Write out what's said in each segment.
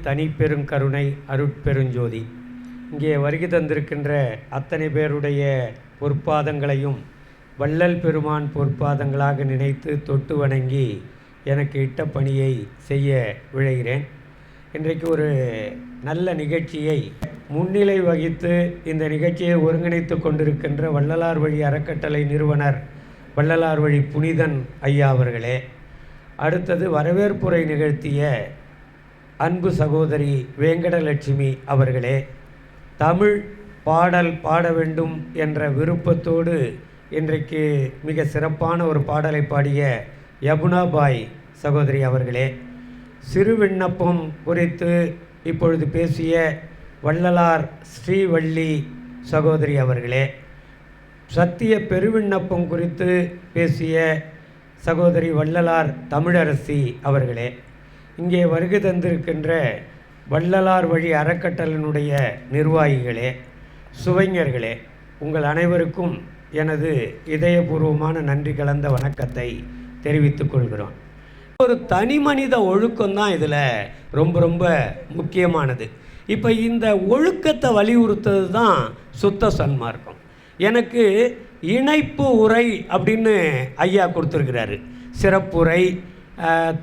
அருட்பெருஞ்சோதி தனிப்பெருங்கருணை அருட்பெருஞ்சோதி. இங்கே வருகை தந்திருக்கின்ற அத்தனை பேருடைய பொற்பாதங்களையும் வள்ளல் பெருமான் பொற்பாதங்களாக நினைத்து தொட்டு வணங்கி எனக்கு இட்ட பணியை செய்ய விழைகிறேன். இன்றைக்கு ஒரு நல்ல நிகழ்ச்சியை முன்னிலை வகித்து இந்த நிகழ்ச்சியை ஒருங்கிணைத்து கொண்டிருக்கின்ற வள்ளலார் வழி அறக்கட்டளை நிறுவனர் வள்ளலார் வழி புனிதன் ஐயா அவர்களே அடுத்தது வரவேற்புரை நிகழ்த்திய அன்பு சகோதரி வேங்கடலட்சுமி அவர்களே தமிழ் பாடல் பாட வேண்டும் என்ற விருப்பத்தோடு இன்றைக்கு மிக சிறப்பான ஒரு பாடலை பாடிய யமுனாபாய் சகோதரி அவர்களே சிறு விண்ணப்பம் குறித்து இப்பொழுது பேசிய வள்ளலார் ஸ்ரீவள்ளி சகோதரி அவர்களே சத்திய பெருவிண்ணப்பம் குறித்து பேசிய சகோதரி வள்ளலார் தமிழரசி அவர்களே இங்கே வருகை தந்திருக்கின்ற வள்ளலார் வழி அறக்கட்டளினுடைய நிர்வாகிகளே சுவைஞர்களே உங்கள் அனைவருக்கும் எனது இதயபூர்வமான நன்றி கலந்த வணக்கத்தை தெரிவித்துக் கொள்கிறோம். ஒரு தனி மனித ஒழுக்கம் தான் இதில் ரொம்ப ரொம்ப முக்கியமானது. இப்போ இந்த ஒழுக்கத்தை வலியுறுத்தது தான் சுத்த சன்மார்க்கம். எனக்கு இணைப்பு உரை அப்படின்னு ஐயா கொடுத்துருக்கிறாரு. சிறப்புரை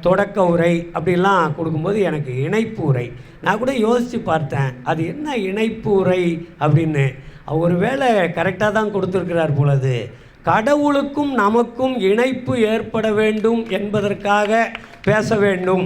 தொடக்க உரை அப்படிலாம் கொடுக்கும்போது எனக்கு இணைப்பு உரை. நான் கூட யோசித்து பார்த்தேன் அது என்ன இணைப்பு உரை அப்படின்னு. ஒரு வேளை கரெக்டாக தான் கொடுத்துருக்கிறார் போலது கடவுளுக்கும் நமக்கும் இணைப்பு ஏற்பட வேண்டும் என்பதற்காக பேச வேண்டும்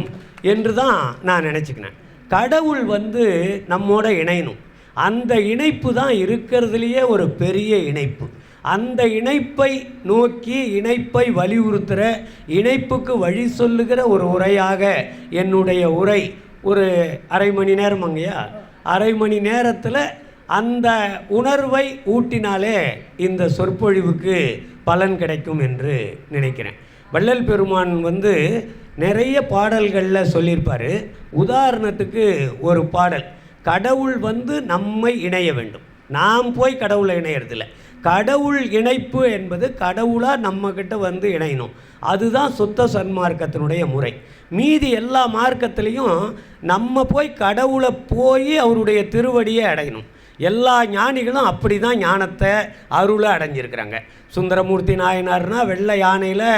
என்று தான் நான் நினச்சிக்கினேன். கடவுள் வந்து நம்மோட இணையணும். அந்த இணைப்பு தான் இருக்கிறதுலையே ஒரு பெரிய இணைப்பு. அந்த இணைப்பை நோக்கி இணைப்பை வலியுறுத்துகிற இணைப்புக்கு வழி சொல்லுகிற ஒரு உரையாக என்னுடைய உரை. ஒரு அரை மணி நேரம் அங்கேயா? அரை மணி நேரத்தில் அந்த உணர்வை ஊட்டினாலே இந்த சொற்பொழிவுக்கு பலன் கிடைக்கும் என்று நினைக்கிறேன். வள்ளல் பெருமான் வந்து நிறைய பாடல்களில் சொல்லியிருப்பார். உதாரணத்துக்கு ஒரு பாடல் கடவுள் வந்து நம்மை இணைய வேண்டும். நாம் போய் கடவுளை இணையறதில்ல. கடவுள் இணைப்பு என்பது கடவுளாக நம்மக்கிட்ட வந்து இணையணும். அதுதான் சுத்த சன்மார்க்கத்தினுடைய முறை. மீதி எல்லா மார்க்கத்திலையும் நம்ம போய் கடவுளை போய் அவருடைய திருவடியை அடையணும். எல்லா ஞானிகளும் அப்படி தான் ஞானத்தை அருளை அடைஞ்சிருக்கிறாங்க. சுந்தரமூர்த்தி நாயனார்னா வெள்ளை யானையில்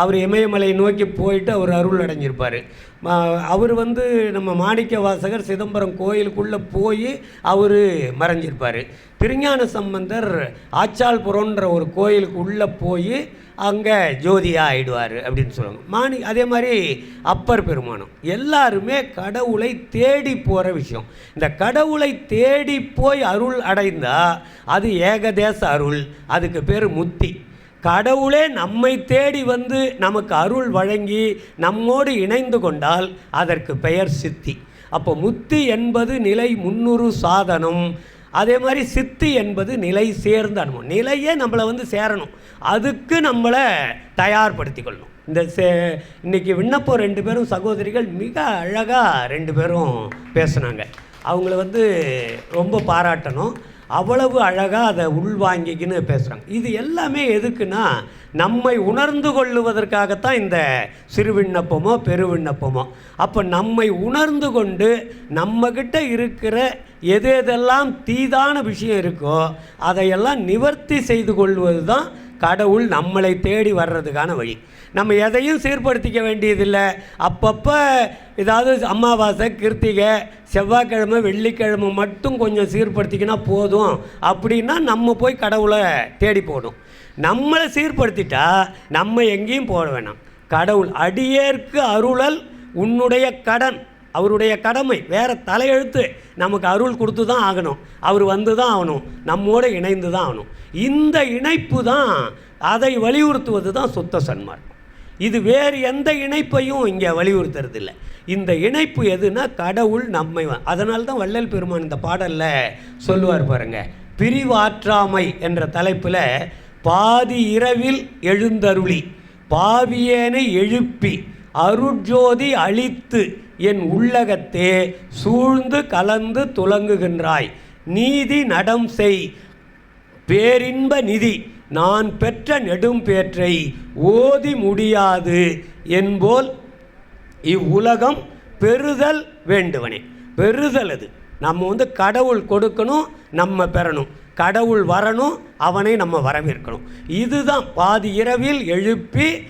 அவர் இமயமலை நோக்கி போயிட்டு அவர் அருள் அடைஞ்சிருப்பார். அவர் வந்து நம்ம மாணிக்க வாசகர் சிதம்பரம் கோயிலுக்குள்ளே போய் அவர் மறைஞ்சிருப்பார். திருஞான சம்பந்தர் ஆச்சால்புரம்ன்ற ஒரு கோயிலுக்கு உள்ளே போய் அங்கே ஜோதியாக ஆயிடுவார் அப்படின்னு சொல்லுவாங்க. மாணி அதே மாதிரி அப்பர் பெருமானம். எல்லாருமே கடவுளை தேடி போகிற விஷயம். இந்த கடவுளை தேடி போய் அருள் அடைந்தால் அது ஏகதேச அருள் அதுக்கு பேர் முத்தி. கடவுளே நம்மை தேடி வந்து நமக்கு அருள் வழங்கி நம்மோடு இணைந்து கொண்டால் அதற்கு பெயர் சித்தி. அப்போ முத்தி என்பது நிலை முன்னுறு சாதனம். அதே மாதிரி சித்தி என்பது நிலை சேர்ந்த அனுபவம். நிலையே நம்மளை வந்து சேரணும். அதுக்கு நம்மளை தயார்படுத்தி கொள்ளணும் இந்த சே இன்னைக்கு விண்ணப்பம் ரெண்டு பேரும் சகோதரிகள் மிக அழகாக ரெண்டு பேரும் பேசுனாங்க. அவங்கள வந்து ரொம்ப பாராட்டணும். அவ்வளவு அழகாக அதை உள்வாங்கிக்கின்னு பேசுகிறாங்க இது எல்லாமே எதுக்குன்னா நம்மை உணர்ந்து கொள்ளுவதற்காகத்தான் இந்த சிறு விண்ணப்பமோ பெரு விண்ணப்பமோ. அப்போ நம்மை உணர்ந்து கொண்டு நம்மக்கிட்ட இருக்கிற எது எதெல்லாம் தீதான விஷயம் இருக்கோ அதையெல்லாம் நிவர்த்தி செய்து கொள்வது தான் கடவுள் நம்மளை தேடி வர்றதுக்கான வழி. நம்ம எதையும் சீர்படுத்திக்க வேண்டியதில்லை. அப்பப்போ ஏதாவது அமாவாசை கிருத்திகை செவ்வாய்க்கிழமை வெள்ளிக்கிழமை மட்டும் கொஞ்சம் சீர்படுத்திக்கினா போதும். அப்படின்னா நம்ம போய் கடவுளை தேடி போகணும். நம்மளை சீர்படுத்திட்டா நம்ம எங்கேயும் போட வேணாம். கடவுள் அடியேற்கு அருளல் உன்னுடைய கடன். அவருடைய கடமை வேறு தலையெழுத்து நமக்கு அருள் கொடுத்து தான் ஆகணும். அவர் வந்து தான் ஆகணும். நம்மோடு இணைந்து தான் ஆகணும். இந்த இணைப்பு தான் அதை வலியுறுத்துவது தான் சுத்த சன்மார்க்கம். இது வேறு எந்த இணைப்பையும் இங்கே வலியுறுத்துறது இல்லை இந்த இணைப்பு எதுனா கடவுள் நம்மை அதனால தான் வள்ளல் பெருமான் இந்த பாடலில் சொல்லுவார் பாருங்க பிரிவாற்றாமை என்ற தலைப்பில் பாதி இரவில் எழுந்தருளி பாவியேனை எழுப்பி அருட்ஜோதி அழித்து என் உள்ளகத்தே சூழ்ந்து கலந்து துலங்குகின்றாய். நீதி நடம் செய். பேரின்ப நிதி. நான் பெற்ற நெடும்பேற்றை ஓதி முடியாது என்போல் இவ்வுலகம் பெறுதல் வேண்டுவனே. பெறுதல் அது. நம்ம வந்து கடவுள் கொடுக்கணும் நம்ம பெறணும். கடவுள் வரணும் அவனை நம்ம வரவேற்கணும். இதுதான் பாதி இரவில் எழுப்பி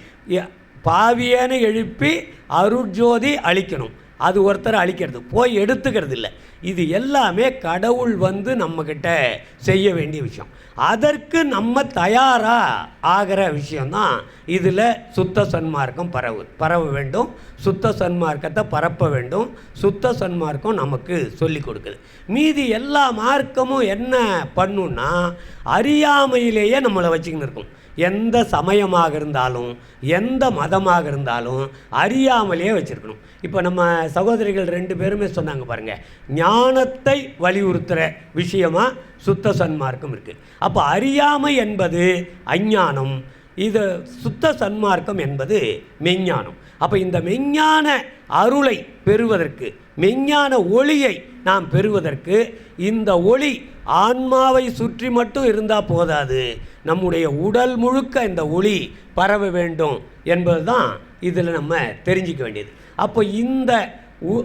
பாவியேன்னு பாவியனை எழுப்பி அருட்ஜோதி அழிக்கணும். அது ஒருத்தரை அழிக்கிறது. போய் எடுத்துக்கிறது இல்லை இது எல்லாமே கடவுள் வந்து நம்மக்கிட்ட செய்ய வேண்டிய விஷயம். அதற்கு நம்ம தயாராக ஆகிற விஷயந்தான் இதில் சுத்த சன்மார்க்கம் பரவு பரவ வேண்டும். சுத்த சன்மார்க்கத்தை பரப்ப வேண்டும். சுத்த சன்மார்க்கம் நமக்கு சொல்லி கொடுக்குது. மீதி எல்லா மார்க்கமும் என்ன பண்ணுன்னா அறியாமையிலேயே நம்மளை வச்சுக்கின்னு இருக்கும் எந்த சமயமாக இருந்தாலும் எந்த மதமாக இருந்தாலும் அறியாமலேயே வச்சுருக்கணும். இப்போ நம்ம சகோதரிகள் ரெண்டு பேருமே சொன்னாங்க பாருங்கள் ஞானத்தை வலியுறுத்துகிற விஷயமா சுத்த சன்மார்க்கம் இருக்குது அப்போ அறியாமை என்பது அஞ்ஞானம் இது சுத்த சன்மார்க்கம் என்பது மெஞ்ஞானம். அப்போ இந்த மெஞ்ஞான அருளை பெறுவதற்கு மெஞ்ஞான ஒளியை நாம் பெறுவதற்கு இந்த ஒளி ஆன்மாவை சுற்றி மட்டும் இருந்தால் போதாது. நம்முடைய உடல் முழுக்க இந்த ஒளி பரவ வேண்டும் என்பது தான் இதில் நம்ம தெரிஞ்சிக்க வேண்டியது. அப்போ இந்த உ-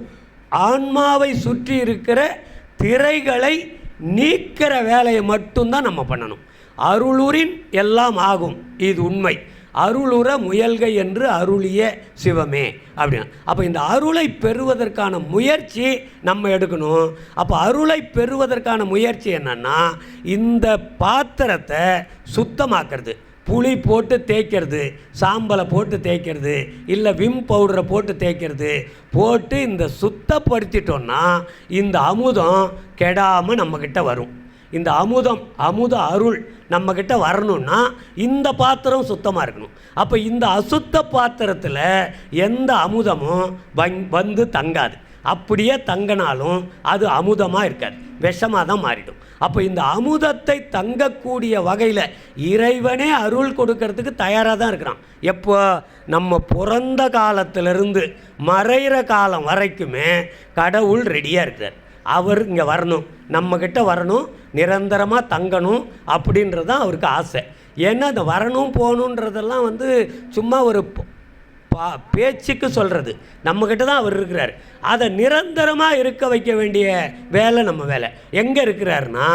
ஆன்மாவை சுற்றி இருக்கிற திரைகளை நீக்கிற வேலையை மட்டும்தான் நம்ம பண்ணணும். அருளுரின் எல்லாம் ஆகும். இது உண்மை. அருளுற முயல்கை என்று அருளிய சிவமே அப்படின்னு. அப்போ இந்த அருளை பெறுவதற்கான முயற்சி நம்ம எடுக்கணும். அப்போ அருளை பெறுவதற்கான முயற்சி என்னென்னா இந்த பாத்திரத்தை சுத்தமாக்கிறது. புளி போட்டு தேய்க்கிறது சாம்பலை போட்டு தேய்க்கிறது இல்லை விம் பவுடரை போட்டு தேய்க்கிறது போட்டு இந்த சுத்தப்படுத்திட்டோன்னா இந்த அமுதம் கெடாமல் நம்மக்கிட்ட வரும். இந்த அமுதம் அமுத அருள் நம்மக்கிட்ட வரணும்னா இந்த பாத்திரம் சுத்தமாக இருக்கணும். அப்போ இந்த அசுத்த பாத்திரத்தில் எந்த அமுதமும் வந் வந்து தங்காது. அப்படியே தங்கினாலும் அது அமுதமாக இருக்காது. விஷமாக தான் மாறிடும். அப்போ இந்த அமுதத்தை தங்கக்கூடிய வகையில் இறைவனே அருள் கொடுக்கறதுக்கு தயாராக தான் இருக்கிறான். எப்போ? நம்ம பிறந்த காலத்திலிருந்து மறைகிற காலம் வரைக்குமே கடவுள் ரெடியாக இருக்கிறார். அவர் இங்கே வரணும். நம்மக்கிட்ட வரணும். நிரந்தரமாக தங்கணும் அப்படின்றது தான் அவருக்கு ஆசை. ஏன்னா அந்த வரணும் போகணுன்றதெல்லாம் வந்து சும்மா ஒரு பா பேச்சுக்கு சொல்கிறது நம்மக்கிட்ட தான் அவர் இருக்கிறார். அதை நிரந்தரமாக இருக்க வைக்க வேண்டிய வேலை நம்ம வேலை. எங்கே இருக்கிறாருன்னா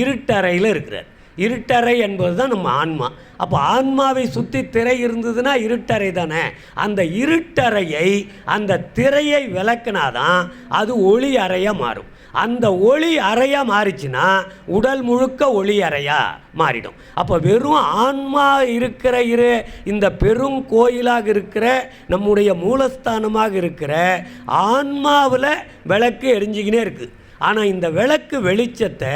இருட்டறையில் இருக்கிறார். இருட்டறை என்பது தான் நம்ம ஆன்மா. அப்போ ஆன்மாவை சுற்றி திரை இருந்ததுன்னா இருட்டறை தானே? அந்த இருட்டறையை அந்த திரையை விளக்குனாதான் அது ஒளி அறையாக மாறும். அந்த ஒளி அறையாக மாறிச்சுன்னா உடல் முழுக்க ஒளி அறையாக மாறிடும். அப்போ வெறும் ஆன்மா இருக்கிற இரு இந்த பெரும் கோயிலாக இருக்கிற நம்முடைய மூலஸ்தானமாக இருக்கிற ஆன்மாவில் விளக்கு எரிஞ்சிக்கினே இருக்குது ஆனால் இந்த விளக்கு வெளிச்சத்தை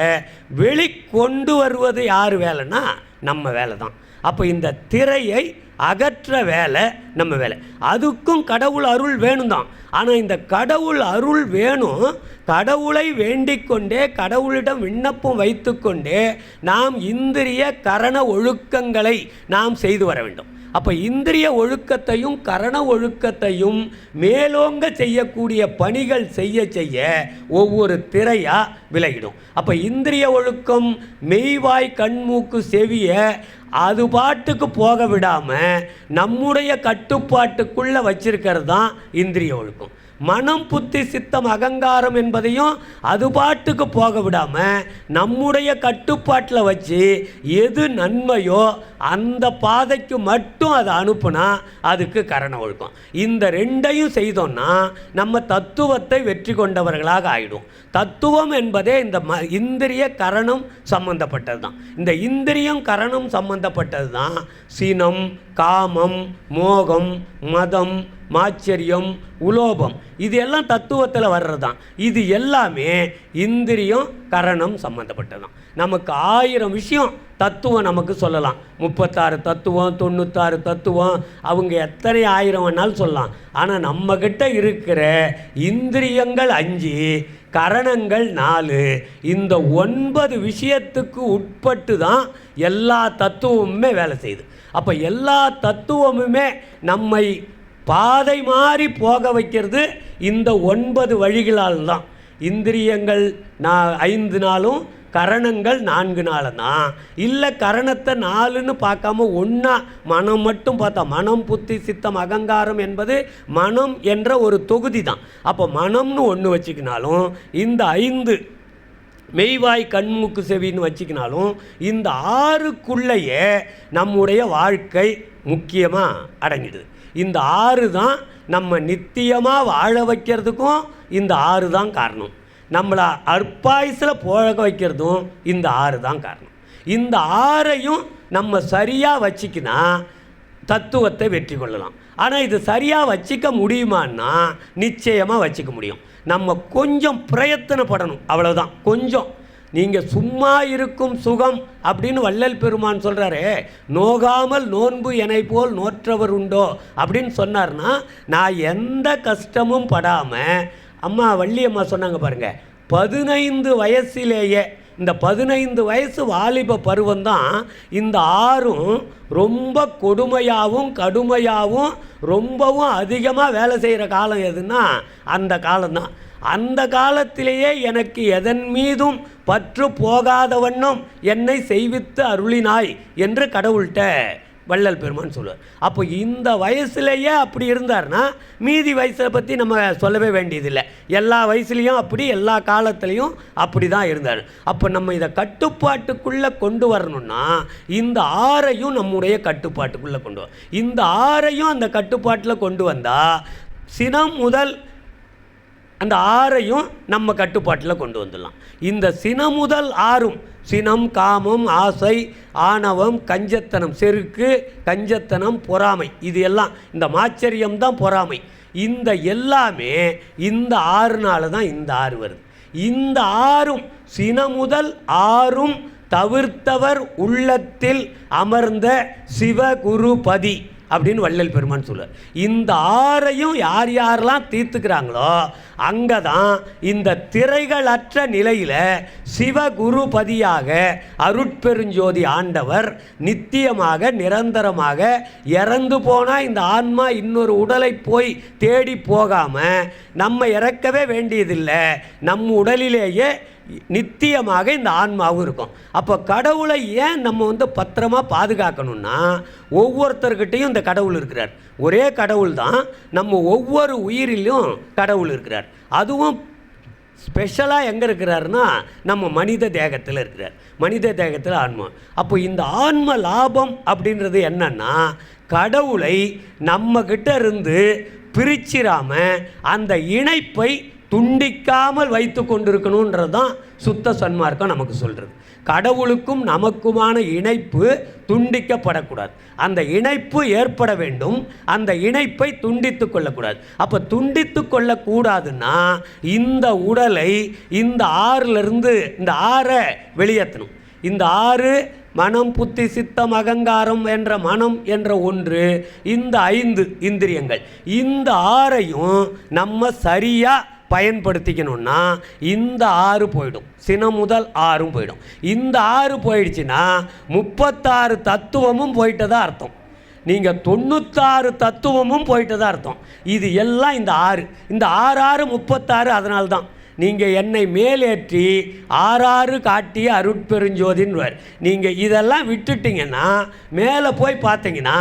வெளி கொண்டு வருவது யார் வேலைன்னா நம்ம வேலை தான் அப்போ இந்த திரையை அகற்ற வேலை நம்ம வேலை. அதுக்கும் கடவுள் அருள் வேணும் தான் ஆனால் இந்த கடவுள் அருள் வேணும் கடவுளை வேண்டிக்கொண்டே கடவுளிடம் விண்ணப்பம் வைத்துக்கொண்டே நாம் இந்திரிய கரண ஒழுக்கங்களை நாம் செய்து வர வேண்டும். அப்போ இந்திரிய ஒழுக்கத்தையும் கரண ஒழுக்கத்தையும் மேலோங்க செய்யக்கூடிய பணிகள் செய்ய செய்ய ஒவ்வொரு திரையாக விலகிடும் அப்போ இந்திரிய ஒழுக்கம் மெய்வாய் கண்மூக்கு செவிய அது பாட்டுக்கு போக விடாமல் நம்முடைய கட்டுப்பாட்டுக்குள்ளே வச்சிருக்கிறது தான் இந்திரிய ஒழுக்கம். மனம் புத்தி சித்தம் அகங்காரம் என்பதையும் அது பாட்டுக்கு போக விடாமல் நம்முடைய கட்டுப்பாட்டில் வச்சு எது நன்மையோ அந்த பாதைக்கு மட்டும் அதை அனுப்புனா அதுக்கு கரண ஒழுக்கம். இந்த ரெண்டையும் செய்தோம்னா நம்ம தத்துவத்தை வெற்றி கொண்டவர்களாக ஆயிடும் தத்துவம் என்பதே இந்த ம இந்திரிய கரணம் சம்பந்தப்பட்டது தான் இந்த இந்திரியம் கரணம் சம்பந்தப்பட்டது தான் சினம் காமம் மோகம் மதம் மாச்சரியம் உலோபம். இது எல்லாம் தத்துவத்தில் வர்றது தான் இது எல்லாமே இந்திரியம் கரணம் சம்மந்தப்பட்டது தான் நமக்கு ஆயிரம் விஷயம் தத்துவம் நமக்கு சொல்லலாம். முப்பத்தாறு தத்துவம் தொண்ணூத்தாறு தத்துவம் அவங்க எத்தனை ஆயிரம் வேணாலும் சொல்லலாம். ஆனால் நம்மக்கிட்ட இருக்கிற இந்திரியங்கள் அஞ்சு கரணங்கள் நாலு இந்த ஒன்பது விஷயத்துக்கு உட்பட்டு தான் எல்லா தத்துவமுமே வேலை செய்யுது. அப்போ எல்லா தத்துவமுமே நம்மை பாதை மாறி போக வைக்கிறது இந்த ஒன்பது வழிகளால் தான் இந்திரியங்கள் நான் ஐந்து நாளும் கரணங்கள் நான்கு நாள் தான் இல்லை கரணத்தை நாலுன்னு பார்க்காம ஒன்றா மனம் மட்டும் பார்த்தா மனம் புத்தி சித்தம் அகங்காரம் என்பது மனம் என்ற ஒரு தொகுதி தான் அப்போ மனம்னு ஒன்று வச்சுக்கினாலும் இந்த ஐந்து மெய்வாய் கண்மூக்கு செவின்னு வச்சுக்கினாலும் இந்த ஆறுக்குள்ளேயே நம்முடைய வாழ்க்கை முக்கியமாக அடங்கிடுது. இந்த ஆறு தான் நம்ம நித்தியமாக வாழ வைக்கிறதுக்கும் இந்த ஆறு தான் காரணம். நம்மளை அற்பாயுசில் போழக வைக்கிறதும் இந்த ஆறு தான் காரணம். இந்த ஆறையும் நம்ம சரியாக வச்சுக்கினா தத்துவத்தை வெற்றி கொள்ளலாம். ஆனால் இது சரியாக வச்சிக்க முடியுமான்னா நிச்சயமாக வச்சிக்க முடியும். நம்ம கொஞ்சம் பிரயத்தனப்படணும் அவ்வளோதான் கொஞ்சம். நீங்கள் சும்மா இருக்கும் சுகம் அப்படின்னு வள்ளல் பெருமான் சொல்கிறாரு நோகாமல் நோன்பு என்னை போல் நோற்றவர் உண்டோ அப்படின்னு சொன்னார்னா நான் எந்த கஷ்டமும் படாமல் அம்மா வள்ளியம்மா சொன்னாங்க பாருங்கள் பதினைந்து வயசிலேயே இந்த பதினைந்து வயசு வாலிப பருவம் தான் இந்த ஆறும் ரொம்ப கொடுமையாகவும் கடுமையாகவும் ரொம்பவும் அதிகமாக வேலை செய்கிற காலம் எதுன்னா அந்த காலம்தான். அந்த காலத்திலேயே எனக்கு எதன் மீதும் பற்று போகாத வண்ணம் என்னை செய்வித்து அருளினாய் என்று கடவுள்கிட்ட வள்ளல் பெருமான் சொல்லுவார். அப்போ இந்த வயசுலேயே அப்படி இருந்தார்னா மீதி வயசை பற்றி நம்ம சொல்லவே வேண்டியதில்லை. எல்லா வயசுலேயும் அப்படி எல்லா காலத்துலேயும் அப்படி தான் இருந்தார். அப்போ நம்ம இதை கட்டுப்பாட்டுக்குள்ளே கொண்டு வரணும்னா இந்த ஆறையும் நம்முடைய கட்டுப்பாட்டுக்குள்ளே கொண்டு வர இந்த ஆறையும் அந்த கட்டுப்பாட்டில் கொண்டு வந்தால் சினம் முதல் அந்த ஆறையும் நம்ம கட்டுப்பாட்டில் கொண்டு வந்துடலாம். இந்த சினம் முதல் ஆறும் சினம் காமம் ஆசை ஆணவம் கஞ்சத்தனம் செருக்கு கஞ்சத்தனம் பொறாமை இது எல்லாம் இந்த மாச்சரியம் தான் பொறாமை. இந்த எல்லாமே இந்த ஆறுனால தான் இந்த ஆறு வருது. இந்த ஆறும் சினம் முதல் ஆறும் தவிர்த்தவர் உள்ளத்தில் அமர்ந்த சிவகுருபதி. அப்படின்னு வள்ளல் பெருமான் சொல்லுவார் இந்த ஆறையும் யார் யாரெல்லாம் தீர்த்துக்கிறாங்களோ அங்கே தான் இந்த திரைகளற்ற நிலையில் சிவகுருபதியாக அருட்பெருஞ்சோதி ஆண்டவர் நித்தியமாக நிரந்தரமாக இறந்து போனால் இந்த ஆன்மா இன்னொரு உடலை போய் தேடி போகாமல் நம்ம இறக்கவே வேண்டியதில்லை. நம் உடலிலேயே நித்தியமாக இந்த ஆன்மாவும் இருக்கும். அப்போ கடவுளை ஏன் நம்ம வந்து பத்திரமா பாதுகாக்கணும்னா ஒவ்வொருத்தர்கிட்டையும் இந்த கடவுள் இருக்கிறார். ஒரே கடவுள் தான் நம்ம ஒவ்வொரு உயிரிலும் கடவுள் இருக்கிறார். அதுவும் ஸ்பெஷலாக எங்கே இருக்கிறாருன்னா நம்ம மனித தேகத்தில் இருக்கிறார். மனித தேகத்தில் ஆன்மா. அப்போ இந்த ஆன்ம லாபம் அப்படின்றது என்னன்னா கடவுளை நம்மக்கிட்ட இருந்து பிரிச்சிராம அந்த இணைப்பை துண்டிக்காமல் வைத்து கொண்டிருக்கணுன்றது தான் சுத்த சன்மார்க்கம் நமக்கு சொல்கிறது கடவுளுக்கும் நமக்குமான இணைப்பு துண்டிக்கப்படக்கூடாது. அந்த இணைப்பு ஏற்பட வேண்டும். அந்த இணைப்பை துண்டித்து கொள்ளக்கூடாது. அப்போ துண்டித்து கொள்ளக்கூடாதுன்னா இந்த உடலை இந்த ஆறிலிருந்து இந்த ஆறை வெளியேற்றணும். இந்த ஆறு மனம் புத்தி சித்தம் அகங்காரம் என்ற மனம் என்ற ஒன்று இந்த ஐந்து இந்திரியங்கள். இந்த ஆறையும் நம்ம சரியாக பயன்படுத்திக்கணும்னா இந்த ஆறு போயிடும். சினம் முதல் ஆறும் போயிடும். இந்த ஆறு போயிடுச்சுன்னா முப்பத்தாறு தத்துவமும் போயிட்டதா அர்த்தம். நீங்கள் தொண்ணூத்தாறு தத்துவமும் போயிட்டதா அர்த்தம். இது எல்லாம் இந்த ஆறு. இந்த ஆறு ஆறு முப்பத்தாறு அதனால்தான். நீங்கள் என்னை மேலேற்றி ஆறாறு காட்டிய அருட்பெருஞ்சோதின்வர் நீங்கள் இதெல்லாம் விட்டுட்டீங்கன்னா மேலே போய் பார்த்தீங்கன்னா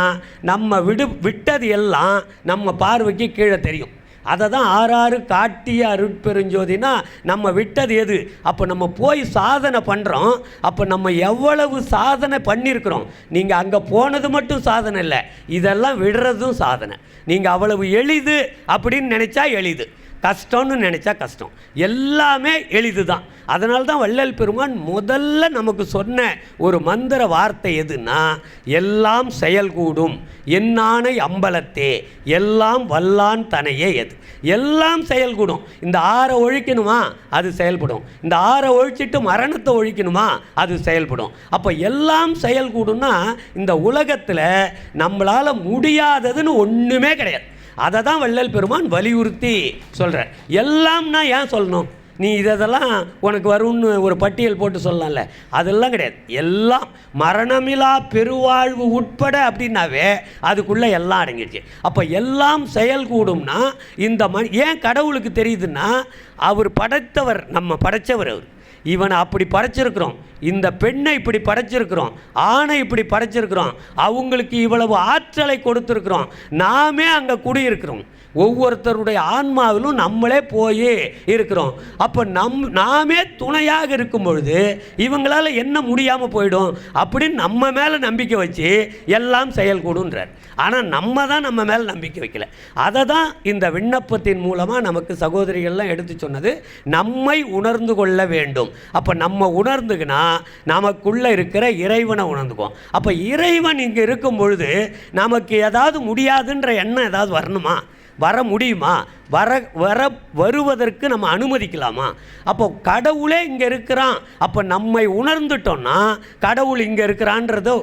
நம்ம விடு விட்டது எல்லாம் நம்ம பார்வைக்கு கீழே தெரியும். அதை தான் ஆறாறு காட்டிய அருட்பெருஞ்சோதினா நம்ம விட்டது எது? அப்போ நம்ம போய் சாதனை பண்ணுறோம் அப்போ நம்ம எவ்வளவு சாதனை பண்ணியிருக்கிறோம் நீங்கள் அங்கே போனது மட்டும் சாதனை இல்லை. இதெல்லாம் விடுறதும் சாதனை. நீங்கள் அவ்வளவு எளிது அப்படின்னு நினச்சா எளிது. கஷ்டம்னு நினச்சா கஷ்டம். எல்லாமே எளிது தான் அதனால தான் வள்ளல் பெருமான் முதல்ல நமக்கு சொன்ன ஒரு மந்திர வார்த்தை எதுன்னா எல்லாம் செயல்கூடும் என்னானை அம்பலத்தே எல்லாம் வல்லான் தனையே எது. எல்லாம் செயல்கூடும். இந்த ஆறை ஒழிக்கணுமா? அது செயல்படும். இந்த ஆறை ஒழிச்சிட்டு மரணத்தை ஒழிக்கணுமா? அது செயல்படும். அப்போ எல்லாம் செயல்கூடும்னா இந்த உலகத்தில் நம்மளால் முடியாததுன்னு ஒன்றுமே கிடையாது. அதை தான் வள்ளல் பெருமான் வலியுறுத்தி சொல்கிறார் எல்லாம்னா ஏன் சொல்லணும்? நீ இதெல்லாம் உனக்கு வரும்னு ஒரு பட்டியல் போட்டு சொல்லலாம்ல. அதெல்லாம் கிடையாது. எல்லாம் மரணமிலா பெருவாழ்வு உட்பட அப்படின்னாவே அதுக்குள்ளே எல்லாம் அடங்கிடுச்சு. அப்போ எல்லாம் செயல் கூடும்னா இந்த மண் ஏன் கடவுளுக்கு தெரியுதுன்னா அவர் படைத்தவர் நம்ம படைத்தவர் அவர். இவனை அப்படி படைச்சிருக்கிறோம். இந்த பெண்ணை இப்படி படைச்சிருக்கிறோம் ஆணை இப்படி படைச்சிருக்கிறோம் அவங்களுக்கு இவ்வளவு ஆற்றலை கொடுத்துருக்குறோம் நாமே அங்கே குடியிருக்கிறோம். ஒவ்வொருத்தருடைய ஆன்மாவிலும் நம்மளே போய் இருக்கிறோம். அப்போ நம் நாமே துணையாக இருக்கும் பொழுது இவங்களால் என்ன முடியாமல் போயிடும் அப்படின்னு நம்ம மேலே நம்பிக்கை வச்சு எல்லாம் செயல்கூடுன்றார். ஆனால் நம்ம தான் நம்ம மேலே நம்பிக்கை வைக்கல. அதை தான் இந்த விண்ணப்பத்தின் மூலமாக நமக்கு சகோதரிகள்லாம் எடுத்து சொன்னது நம்மை உணர்ந்து கொள்ள வேண்டும். அப்போ நம்ம உணர்ந்துக்கினா நமக்குள்ளே இருக்கிற இறைவனை உணர்ந்துக்குவோம். அப்போ இறைவன் இங்கே இருக்கும் பொழுது நமக்கு ஏதாவது முடியாதுன்ற எண்ணம் ஏதாவது வரணுமா? வர முடியுமா? வர வர வருவதற்கு நம்ம அனுமதிக்கலாமா? அப்போ கடவுளே இங்கே இருக்கிறான். அப்போ நம்மை உணர்ந்துட்டோம்னா கடவுள் இங்கே இருக்கிறான்றத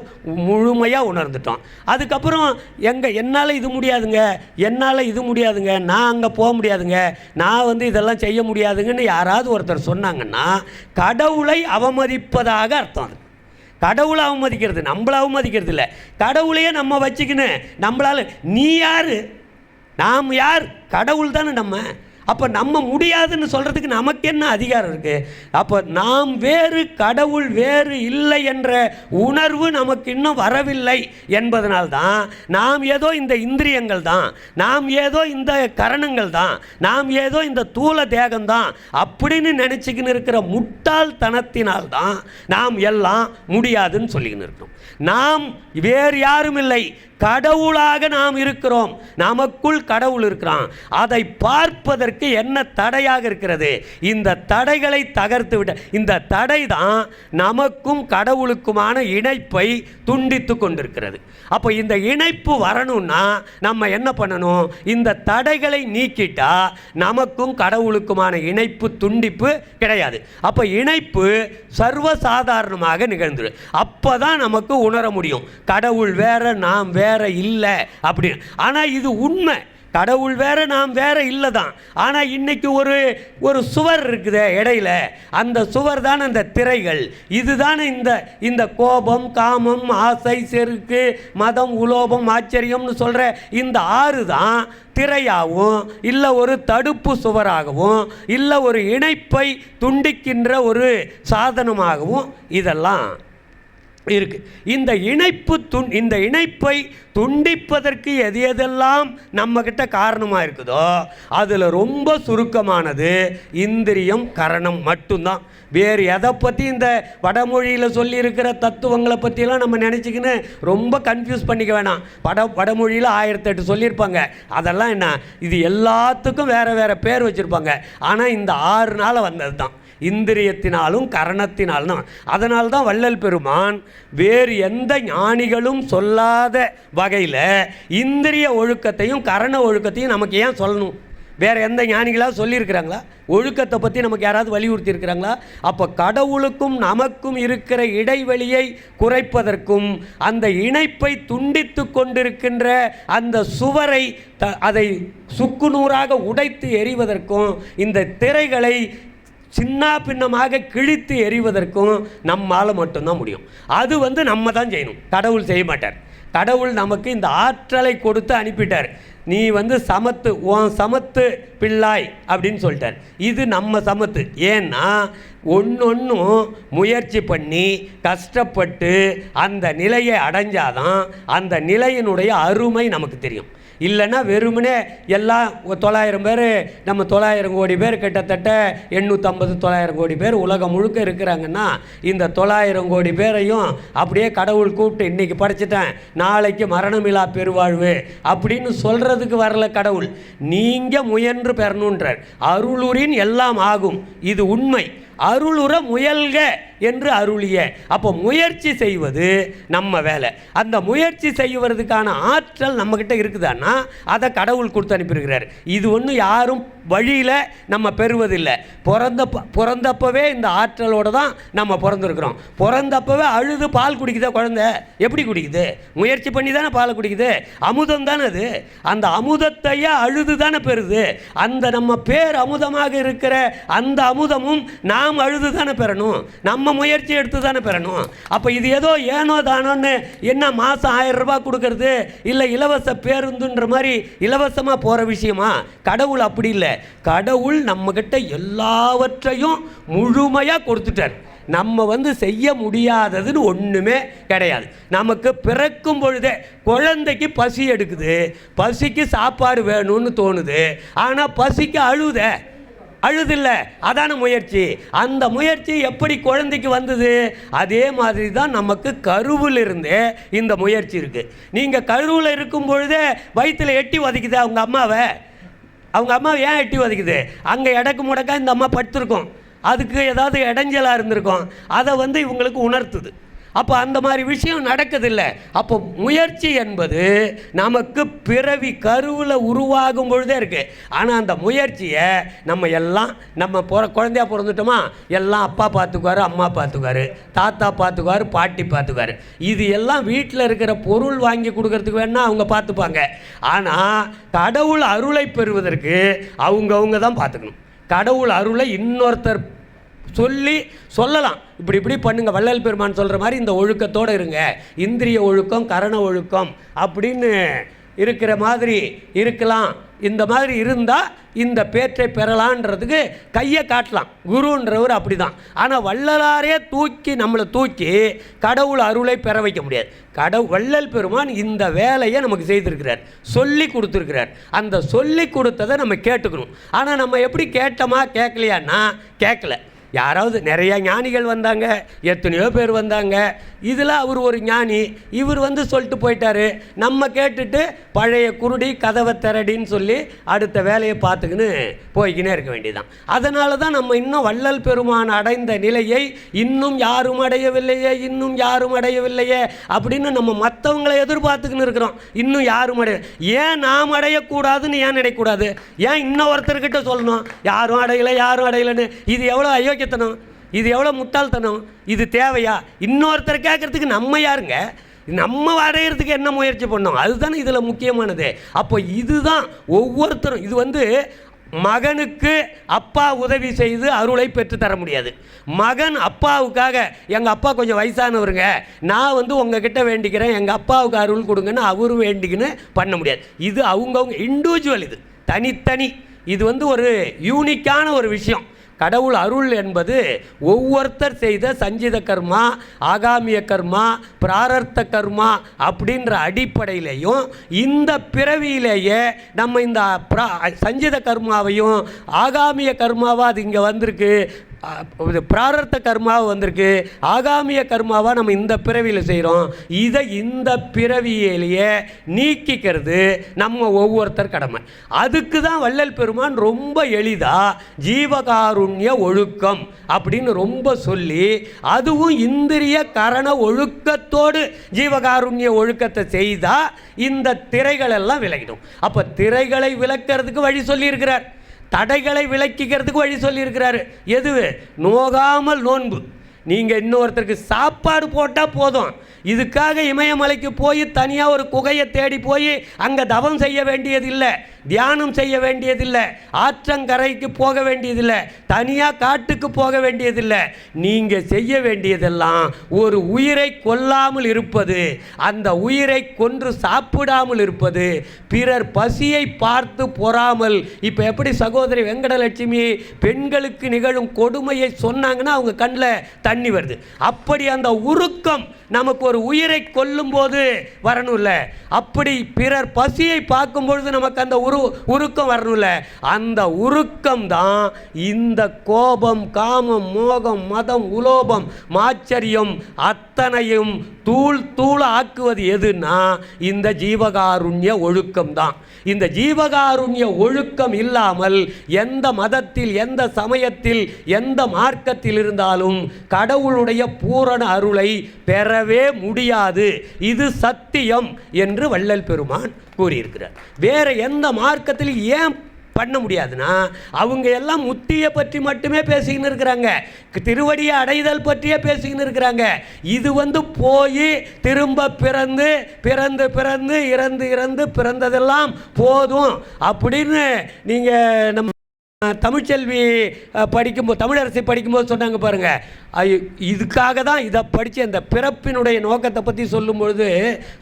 முழுமையாக உணர்ந்துட்டோம். அதுக்கப்புறம் எங்கே என்னால் இது முடியாதுங்க. என்னால் இது முடியாதுங்க. நான் அங்கே போக முடியாதுங்க. நான் வந்து இதெல்லாம் செய்ய முடியாதுங்கன்னு யாராவது ஒருத்தர் சொன்னாங்கன்னா கடவுளை அவமதிப்பதாக அர்த்தம் அது. கடவுளை அவமதிக்கிறது நம்மளை அவமதிக்கிறது இல்லை. கடவுளையே நம்ம வச்சுக்கின்னு நம்மளால் நீ யார்? நாம் யார்? கடவுள் தானே நம்ம. அப்போ நம்ம முடியாதுன்னு சொல்கிறதுக்கு நமக்கு என்ன அதிகாரம் இருக்குது அப்போ நாம் வேறு கடவுள் வேறு இல்லை என்ற உணர்வு நமக்கு இன்னும் வரவில்லை என்பதனால்தான் நாம் ஏதோ இந்த இந்திரியங்கள் தான் நாம் ஏதோ இந்த கரணங்கள் தான் நாம் ஏதோ இந்த தூல தேகம்தான் அப்படின்னு நினச்சிக்கின்னு இருக்கிற முட்டாள்தனத்தினால்தான் நாம் எல்லாம் முடியாதுன்னு சொல்லிக்கின்னு இருக்கோம் நாம் வேறு யாரும் இல்லை கடவுளாக நாம் இருக்கிறோம். நமக்குள் கடவுள் இருக்கிறான். அதை பார்ப்பதற்கு என்ன தடையாக இருக்கிறது? இந்த தடைகளை தகர்த்து விட இந்த தடை தான் நமக்கும் கடவுளுக்குமான இணைப்பை துண்டித்து கொண்டிருக்கிறது. அப்போ இந்த இணைப்பு வரணும்னா நம்ம என்ன பண்ணணும்? இந்த தடைகளை நீக்கிட்டா நமக்கும் கடவுளுக்குமான இணைப்பு துண்டிப்பு கிடையாது. அப்போ இணைப்பு சர்வசாதாரணமாக நிகழ்ந்துடும் அப்போ தான் நமக்கு உணர முடியும். கடவுள் வேற நாம் வேற இல்லை அப்படின்னு. ஆனால் இது உண்மை. கடவுள் வேற நாம் வேற இல்லை தான் ஆனால் இன்னைக்கு ஒரு ஒரு சுவர் இருக்குது இடையில. அந்த சுவர் தான் அந்த திரைகள். இதுதானே இந்த இந்த கோபம் காமம் ஆசை செருக்கு மதம் உலோபம் ஆச்சரியம்னு சொல்கிற இந்த ஆறு தான் திரையாகவும் இல்லை ஒரு தடுப்பு சுவராகவும் இல்லை ஒரு இணைப்பை துண்டிக்கின்ற ஒரு சாதனமாகவும் இதெல்லாம் இருக்கு. இந்த இணைப்பு துண் இந்த இணைப்பை துண்டிப்பதற்கு எது எதெல்லாம் நம்மக்கிட்ட காரணமாக இருக்குதோ அதில் ரொம்ப சுருக்கமானது இந்திரியம் கரணம் மட்டும்தான். வேறு எதை பற்றி இந்த வடமொழியில் சொல்லியிருக்கிற தத்துவங்களை பற்றியெல்லாம் நம்ம நினச்சிக்கின்னு ரொம்ப கன்ஃபியூஸ் பண்ணிக்க வேணாம். வட வடமொழியில் ஆயிரத்தெட்டு சொல்லியிருப்பாங்க. அதெல்லாம் என்ன? இது எல்லாத்துக்கும் வேறு வேறு பேர் வச்சுருப்பாங்க. ஆனால் இந்த ஆறு நாள் வந்தது தான் இந்திரியத்தினாலும் கரணத்தினாலும். அதனால்தான் தான் வள்ளல் பெருமான் வேறு எந்த ஞானிகளும் சொல்லாத வகையில் இந்திரிய ஒழுக்கத்தையும் கரண ஒழுக்கத்தையும் நமக்கு ஏன் சொல்லணும்? வேறு எந்த ஞானிகளாக சொல்லியிருக்கிறாங்களா? ஒழுக்கத்தை பற்றி நமக்கு யாராவது வலியுறுத்தி இருக்கிறாங்களா அப்போ கடவுளுக்கும் நமக்கும் இருக்கிற இடைவெளியை குறைப்பதற்கும் அந்த இணைப்பை துண்டித்து கொண்டிருக்கின்ற அந்த சுவரை த அதை சுக்குநூறாக உடைத்து எறிவதற்கும் இந்த திரைகளை சின்ன பின்னமாக கிழித்து எறிவதற்கும் நம்மால் மட்டும்தான் முடியும். அது வந்து நம்ம தான் செய்யணும். கடவுள் செய்ய மாட்டார். கடவுள் நமக்கு இந்த ஆற்றலை கொடுத்து அனுப்பிட்டார். நீ வந்து சமத்து உன் சமத்து பிள்ளாய் அப்படின்னு சொல்லிட்டார். இது நம்ம சமத்து. ஏன்னா ஒன்றொன்றும் முயற்சி பண்ணி கஷ்டப்பட்டு அந்த நிலையை அடைஞ்சாதான் அந்த நிலையினுடைய அருமை நமக்கு தெரியும். இல்லைன்னா வெறுமனே எல்லாம் தொள்ளாயிரம் பேர் நம்ம தொள்ளாயிரம் கோடி பேர் கிட்டத்தட்ட எண்ணூற்றம்பது தொள்ளாயிரம் கோடி பேர் உலகம் முழுக்க இருக்கிறாங்கன்னா இந்த தொள்ளாயிரம் கோடி பேரையும் அப்படியே கடவுள் கூப்பிட்டு இன்றைக்கி படைச்சிட்டேன் நாளைக்கு மரணமில்லா பெருவாழ்வு அப்படின்னு சொல்கிறதுக்கு வரல கடவுள். நீங்கள் முயன்று பெறணுன்றார். அருளுரின் எல்லாம் ஆகும். இது உண்மை. அருளுற முயல்க என்று அருளிய. அப்போ முயற்சி செய்வது நம்ம வேலை. அந்த முயற்சி செய்வதற்கான ஆற்றல் நம்மக்கிட்ட இருக்குதான்னா அதை கடவுள் கொடுத்து அனுப்பியிருக்கிறார். இது ஒன்றும் யாரும் வழியில் நம்ம பெறுவதில்லை. பிறந்த பிறந்தப்பவே இந்த ஆற்றலோடு தான் நம்ம பிறந்திருக்கிறோம். பிறந்தப்பவே அழுது பால் குடிக்குதா குழந்த? எப்படி குடிக்குது? முயற்சி பண்ணி தானே பால் குடிக்குது? அமுதம் தானே அது. அந்த அமுதத்தையே அழுது தானே பெறுது. அந்த நம்ம பேர் அமுதமாக இருக்கிற அந்த அமுதமும் நான் நாம் அழுது தானே பெறணும்? நம்ம முயற்சி எடுத்து தானே பெறணும்? அப்போ இது ஏதோ ஏனோ தானோன்னு என்ன மாதம் ஆயிரம் ரூபாய் கொடுக்கறது? இல்லை இலவச பேருந்துன்ற மாதிரி இலவசமாக போகிற விஷயமா? கடவுள் அப்படி இல்லை. கடவுள் நம்மக்கிட்ட எல்லாவற்றையும் முழுமையாக கொடுத்துட்டார். நம்ம வந்து செய்ய முடியாததுன்னு ஒன்றுமே கிடையாது. நமக்கு பிறக்கும் பொழுதே குழந்தைக்கு பசி எடுக்குது. பசிக்கு சாப்பாடு வேணும்னு தோணுது. ஆனால் பசிக்கு அழுதே. அழுதில்ல. அதான முயற்சி. அந்த முயற்சி எப்படி குழந்தைக்கு வந்தது? அதே மாதிரி தான் நமக்கு கருவிலிருந்தே இந்த முயற்சி இருக்குது நீங்கள் கருவில் இருக்கும் பொழுதே வயிற்றில் எட்டி உதைக்குது அவங்க அம்மாவை. அவங்க அம்மா ஏன் எட்டி உதைக்குது அங்கே இடக்கு முடக்கா இந்த அம்மா படுத்திருக்கும். அதுக்கு ஏதாவது இடைஞ்சலாக இருந்திருக்கும். அதை வந்து இவங்களுக்கு உணர்த்துது. அப்போ அந்த மாதிரி விஷயம் நடக்குதில்ல. அப்போ முயற்சி என்பது நமக்கு பிறவி கருவில் உருவாகும் பொழுதே இருக்குது ஆனால் அந்த முயற்சியை நம்ம எல்லாம் நம்ம பிற குழந்தையா பிறந்துட்டோமா? எல்லாம் அப்பா பார்த்துக்குவார் அம்மா பார்த்துக்குவாரு தாத்தா பார்த்துக்குவாரு பாட்டி பார்த்துக்குவார் இது எல்லாம் வீட்டில் இருக்கிற பொருள் வாங்கி கொடுக்கறதுக்கு வேணா அவங்க பார்த்துப்பாங்க ஆனால் கடவுள் அருளை பெறுவதற்கு அவங்கவுங்க தான் பார்த்துக்கணும் கடவுள் அருளை இன்னொருத்தர் சொல்லி சொல்லலாம். இப்படி இப்படி பண்ணுங்கள் வள்ளல் பெருமான் சொல்கிற மாதிரி இந்த ஒழுக்கத்தோடு இருங்க. இந்திரிய ஒழுக்கம் கரண ஒழுக்கம் அப்படின்னு இருக்கிற மாதிரி இருக்கலாம். இந்த மாதிரி இருந்தால் இந்த பேற்றை பெறலான்றதுக்கு கையை காட்டலாம். குருன்றவர் அப்படி தான் ஆனால் வள்ளலாரே தூக்கி நம்மளை தூக்கி கடவுள் அருளை பெற வைக்க முடியாது. கடவுள் வள்ளல் பெருமான் இந்த வேலையை நமக்கு செய்திருக்கிறார். சொல்லி கொடுத்துருக்கிறார். அந்த சொல்லி கொடுத்ததை நம்ம கேட்டுக்கணும். ஆனால் நம்ம எப்படி கேட்டோமா கேட்கலையான்னா கேட்கல. யாராவது நிறையா ஞானிகள் வந்தாங்க எத்தனையோ பேர் வந்தாங்க. இதில் அவர் ஒரு ஞானி இவர் வந்து சொல்லிட்டு போயிட்டாரு. நம்ம கேட்டுட்டு பழைய குருடி கதவை திரடின்னு சொல்லி அடுத்த வேலையை பார்த்துக்கின்னு போய்கினே இருக்க வேண்டியதான் அதனால தான் நம்ம இன்னும் வள்ளல் பெருமான் அடைந்த நிலையை இன்னும் யாரும் அடையவில்லையே இன்னும் யாரும் அடையவில்லையே அப்படின்னு நம்ம மற்றவங்களை எதிர்பார்த்துக்கின்னு இருக்கிறோம். இன்னும் யாரும் அடைய ஏன் நாம் அடையக்கூடாதுன்னு ஏன் நினைக்கக்கூடாது? ஏன் இன்னொருத்தர்கிட்ட சொல்லணும்? யாரும் அடையலை யாரும் அடையலைன்னு. இது எவ்வளோ ஐயோ அயோக்கியத்தனம் இது எவ்வளோ முட்டாள்தனம் இது தேவையா? இன்னொருத்தர் கேட்குறதுக்கு நம்ம யாருங்க? நம்ம அடையிறதுக்கு என்ன முயற்சி பண்ணோம்? அதுதானே இதில் முக்கியமானது. அப்போ இதுதான் ஒவ்வொருத்தரும் இது வந்து மகனுக்கு அப்பா உதவி செய்து அருளை பெற்று தர முடியாது. மகன் அப்பாவுக்காக எங்கள் அப்பா கொஞ்சம் வயசானவருங்க நான் வந்து உங்ககிட்ட வேண்டிக்கிறேன் எங்கள் அப்பாவுக்கு அருள் கொடுங்கன்னு அவரும் வேண்டிக்கின்னு பண்ண முடியாது. இது அவங்கவுங்க இண்டிவிஜுவல் இது. தனித்தனி. இது வந்து ஒரு யூனிக்கான ஒரு விஷயம். கடவுள் அருள் என்பது ஒவ்வொருத்தர் செய்த சஞ்சித கர்மா ஆகாமிய கர்மா பிராரர்த்த கர்மா அப்படின்ற அடிப்படையிலையும் இந்த பிறவியிலேயே நம்ம இந்த சஞ்சித கர்மாவையும் ஆகாமிய கர்மாவாக அது இங்கே வந்திருக்கு இது பிராரர்த்த கர்மாவாக வந்திருக்கு. ஆகாமிய கர்மாவாக நம்ம இந்த பிறவியில் செய்கிறோம் இதை இந்த பிறவியிலேயே நீக்கிக்கிறது நம்ம ஒவ்வொருத்தர் கடமை. அதுக்கு தான் வள்ளல் பெருமான் ரொம்ப எளிதாக ஜீவகாருண்ய ஒழுக்கம் அப்படின்னு ரொம்ப சொல்லி அதுவும் இந்திரிய கரண ஒழுக்கத்தோடு ஜீவகாருண்ய ஒழுக்கத்தை செய்தால் இந்த திரைகளெல்லாம் விலகிடும் அப்போ திரைகளை விளக்கிறதுக்கு வழி சொல்லியிருக்கிறார். தடைகளை விளக்கிக்கிறதுக்கு வழி சொல்லியிருக்கிறாரு. எது நோகாமல் நோன்பு. நீங்கள் இன்னொருத்தருக்கு சாப்பாடு போட்டால் போதும். இதுக்காக இமயமலைக்கு போய் தனியாக ஒரு குகையை தேடி போய் அங்கே தவம் செய்ய வேண்டியதில்லை. தியானம் செய்ய வேண்டியதில்லை. ஆற்றங்கரைக்கு போக வேண்டியதில்லை. தனியாக காட்டுக்கு போக வேண்டியதில்லை. நீங்கள் செய்ய வேண்டியதெல்லாம் ஒரு உயிரை கொல்லாமல் இருப்பது அந்த உயிரை கொன்று சாப்பிடாமல் இருப்பது பிறர் பசியை பார்த்து பொறாமல் இப்போ எப்படி சகோதரி வெங்கடலட்சுமி பெண்களுக்கு நிகழும் கொடுமையை சொன்னாங்கன்னா அவங்க கண்ணில் தண்ணி வருது. அப்படி அந்த உருக்கம் நமக்கு ஒரு உயிரை கொல்லும்போது வரணும்ல. அப்படி பிறர் பசியை பார்க்கும் பொழுது நமக்கு அந்த உரு உருக்கம் வரணும்ல. அந்த உருக்கம் தான் இந்த கோபம் காமம் மோகம் மதம் உலோபம் மாச்சரியம் அத்தனையும் தூள் தூள் ஆக்குவது எதுன்னா இந்த ஜீவகாருண்ய ஒழுக்கம் தான் இந்த ஜீவகாருண்ய ஒழுக்கம் இல்லாமல் எந்த மதத்தில் எந்த சமயத்தில் எந்த மார்க்கத்தில் இருந்தாலும் கடவுளுடைய பூரண அருளை பெறவே முடியாது. இது சத்தியம் என்று வள்ளல் பெருமான் கூறியிருக்கிறார். வேற எந்த மார்க்கத்தில் ஏன் பண்ண முடியாதுன்னா அவங்க எல்லாம் முத்தியை பற்றி மட்டுமே பேசிக்கின்னு இருக்கிறாங்க. திருவடியை அடைதல் பற்றியே பேசிக்கின்னு இருக்கிறாங்க. இது வந்து போய் திரும்ப பிறந்து பிறந்து பிறந்து இறந்து இறந்து பிறந்ததெல்லாம் போதும். அப்படின்னு நீங்கள் நம்ம தமிழ்ச்செல்வி படிக்கும்போது தமிழரசை படிக்கும்போது சொன்னாங்க பாருங்கள் இதுக்காக தான் இதை படித்து அந்த பிறப்பினுடைய நோக்கத்தை பற்றி சொல்லும்பொழுது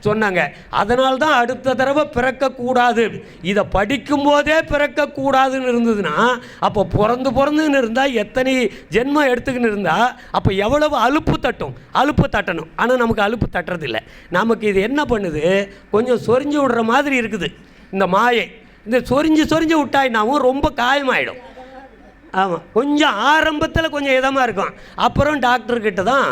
சொன்னாங்க. அதனால தான் அடுத்த தடவை பிறக்கக்கூடாது. இதை படிக்கும்போதே பிறக்கக்கூடாதுன்னு இருந்ததுன்னா அப்போ பிறந்து பிறந்துன்னு இருந்தால் எத்தனை ஜென்மம் எடுத்துக்கின்னு இருந்தால் அப்போ எவ்வளவு அலுப்பு தட்டும். அலுப்பு தட்டணும். ஆனால் நமக்கு அலுப்பு தட்டுறதில்ல. நமக்கு இது என்ன பண்ணுது? கொஞ்சம் சொரிஞ்சு விடுற மாதிரி இருக்குது. இந்த மாயை. இந்த சொரிஞ்சு சொரிஞ்சு விட்டாயினாவும் ரொம்ப காயமாயிடும். ஆமாம் கொஞ்சம் ஆரம்பத்தில் கொஞ்சம் இதமாக இருக்கும். அப்புறம் டாக்டர்கிட்ட தான்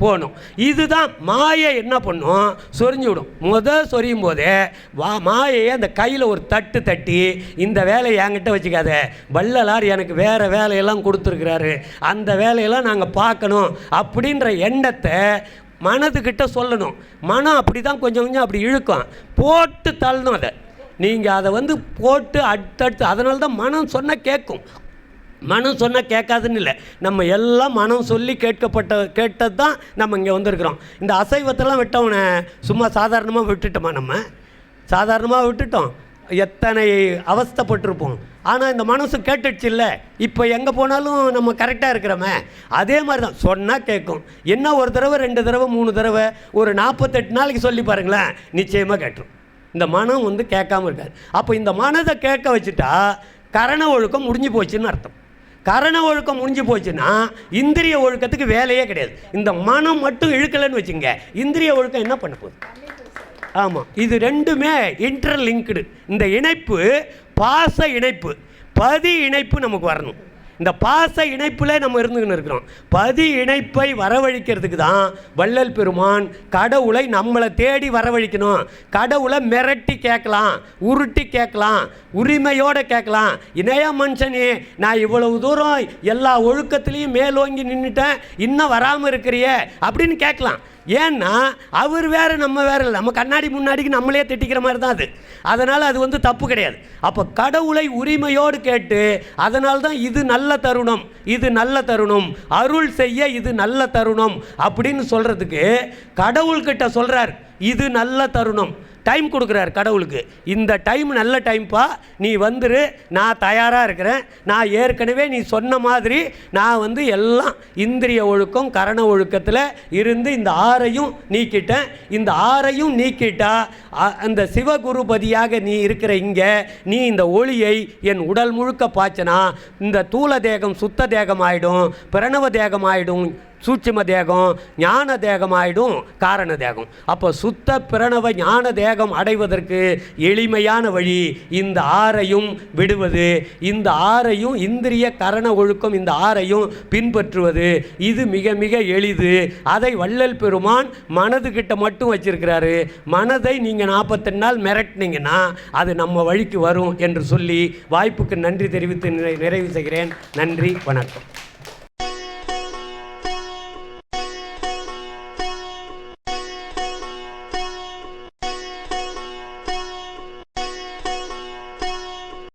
போகணும். இதுதான் மாயை என்ன பண்ணும்? சொரிஞ்சு விடும். முத சொரியும் போதே வா மாயையை அந்த கையில் ஒரு தட்டு தட்டி இந்த வேலையை என்கிட்ட வச்சுக்காத. வள்ளலார் எனக்கு வேறு வேலையெல்லாம் கொடுத்துருக்குறாரு. அந்த வேலையெல்லாம் நாங்கள் பார்க்கணும் அப்படின்ற எண்ணத்தை மனதுக்கிட்ட சொல்லணும். மனம் அப்படி தான் கொஞ்சம் கொஞ்சம் அப்படி இழுக்கும். போட்டு தள்ளணும் அதை. நீங்கள் அதை வந்து போட்டு அடுத்தடுத்து அதனால தான் மனம் சொன்னால் கேட்கும் மனம் சொன்னால் கேட்காதுன்னு இல்லை. நம்ம எல்லாம் மனம் சொல்லி கேட்கப்பட்ட கேட்டது தான் நம்ம இங்கே வந்திருக்கிறோம். இந்த அசைவத்தெல்லாம் விட்டவனை சும்மா சாதாரணமாக விட்டுட்டோமா நம்ம? சாதாரணமாக விட்டுட்டோம். எத்தனை அவஸ்தைப்பட்டிருப்போம். ஆனால் இந்த மனசு கேட்டுடுச்சு இல்லை. இப்போ எங்கே போனாலும் நம்ம கரெக்டாக இருக்கிறோமே. அதே மாதிரி தான் சொன்னால் கேட்கும். என்ன ஒரு தடவை ரெண்டு தடவை மூணு தடவை ஒரு நாற்பத்தெட்டு நாளைக்கு சொல்லி பாருங்களேன். நிச்சயமாக கேட்டுரும். இந்த மனம் வந்து கேட்காம இருக்காது அப்போ இந்த மனதை கேட்க வச்சுட்டா கரண ஒழுக்கம் முடிஞ்சு போச்சுன்னு அர்த்தம். கரண ஒழுக்கம் முடிஞ்சு போச்சுன்னா இந்திரிய ஒழுக்கத்துக்கு வேலையே கிடையாது. இந்த மனம் மட்டும் இழுக்கலைன்னு வச்சுங்க இந்திரிய ஒழுக்கம் என்ன பண்ண போகுது? ஆமாம் இது ரெண்டுமே இன்டர்லிங்க்டு இந்த இணைப்பு பாச இணைப்பு பதி இணைப்பு நமக்கு வரணும். இந்த பாச இணைப்பில் நம்ம இருந்துக்கின்னு இருக்கிறோம். பதி இணைப்பை வரவழிக்கிறதுக்கு தான் வள்ளல் பெருமான் கடவுளை நம்மளை தேடி வரவழிக்கணும். கடவுளை மிரட்டி கேட்கலாம் உருட்டி கேட்கலாம் உரிமையோடு கேட்கலாம். இணைய மனுஷனே நான் இவ்வளவு தூரம் எல்லா ஒழுக்கத்துலேயும் மேலோங்கி நின்றுட்டேன் இன்னும் வராமல் இருக்கிறியே அப்படின்னு கேட்கலாம். ஏன்னா அவர் வேறு நம்ம வேறு இல்லை. நம்ம கண்ணாடி முன்னாடிக்கு நம்மளே திட்டிக்கிற மாதிரி தான் அது. அதனால் அது வந்து தப்பு கிடையாது. அப்போ கடவுளை உரிமையோடு கேட்டு அதனால் தான் இது நல்ல தருணம் இது நல்ல தருணம் அருள் செய்ய இது நல்ல தருணம் அப்படின்னு சொல்கிறதுக்கு கடவுள்கிட்ட சொல்கிறார் இது நல்ல தருணம். டைம் கொடுக்குறாரு கடவுளுக்கு. இந்த டைம் நல்ல டைம்ப்பா நீ வந்துரு. நான் தயாராக இருக்கிறேன். நான் ஏற்கனவே நீ சொன்ன மாதிரி நான் வந்து எல்லாம் இந்திரிய ஒழுக்கம் கரண ஒழுக்கத்தில் இருந்து இந்த ஆறையும் நீக்கிட்டேன். இந்த ஆறையும் நீக்கிட்டா அ- அந்த சிவகுருபதியாக நீ இருக்கிற இங்கே நீ இந்த ஒளியை என் உடல் முழுக்க பாய்ச்சனா இந்த தூள தேகம் சுத்த தேகம் ஆகிடும் பிரணவ தேகம் ஆகிடும் சூட்சும தேகம் ஞான தேகம் ஆகிடும் காரண தேகம். அப்போ சுத்த பிரணவ ஞான தேகம் அடைவதற்கு எளிமையான வழி இந்த ஆறையும் விடுவது இந்த ஆறையும் இந்திரிய கரண ஒழுக்கம் இந்த ஆறையும் பின்பற்றுவது. இது மிக மிக எளிது. அதை வள்ளல் பெருமான் மனதுக்கிட்ட மட்டும் வச்சிருக்கிறாரு. மனதை நீங்கள் நாற்பத்தெட்டு நாள் மிரட்டினீங்கன்னா அது நம்ம வழிக்கு வரும் என்று சொல்லி வாய்ப்புக்கு நன்றி தெரிவித்து நிறை- நிறைவு செய்கிறேன். நன்றி வணக்கம்.